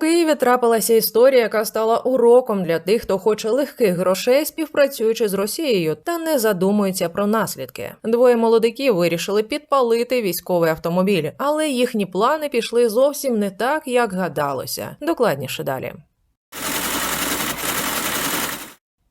Києві трапилася історія, яка стала уроком для тих, хто хоче легких грошей, співпрацюючи з Росією, та не задумується про наслідки. Двоє молодиків вирішили підпалити військовий автомобіль, але їхні плани пішли зовсім не так, як гадалося. Докладніше далі.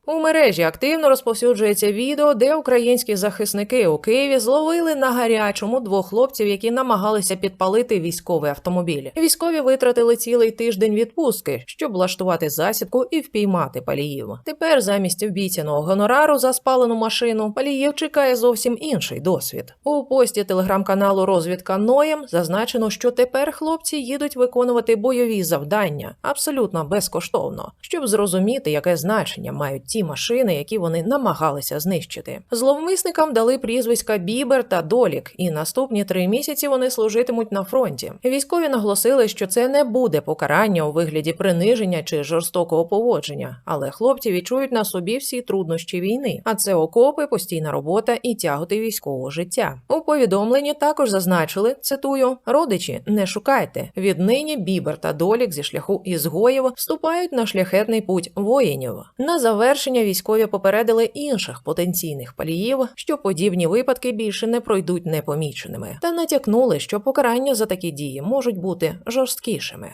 У мережі активно розповсюджується відео, де українські захисники у Києві зловили на гарячому двох хлопців, які намагалися підпалити військовий автомобіль. Військові витратили цілий тиждень відпустки, щоб влаштувати засідку і впіймати паліїв. Тепер замість обіцяного гонорару за спалену машину паліїв чекає зовсім інший досвід. У пості телеграм-каналу Розвідка Ноєм зазначено, що тепер хлопці їдуть виконувати бойові завдання абсолютно безкоштовно, щоб зрозуміти, яке значення мають ті машини, які вони намагалися знищити. Зловмисникам дали прізвиська Бібер та Долік, і наступні три місяці вони служитимуть на фронті. Військові наголосили, що це не буде покарання у вигляді приниження чи жорстокого поводження, але хлопці відчують на собі всі труднощі війни, а це окопи, постійна робота і тяготи військового життя. У повідомленні також зазначили цитую: родичі, не шукайте. Віднині Бібер та Долік зі шляху ізгоїв вступають на шляхетний путь воїнів. На завершення військові попередили інших потенційних паліїв, що подібні випадки більше не пройдуть непоміченими, та натякнули, що покарання за такі дії можуть бути жорсткішими.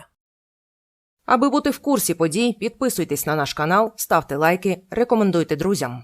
Аби бути в курсі подій, підписуйтесь на наш канал, ставте лайки, рекомендуйте друзям.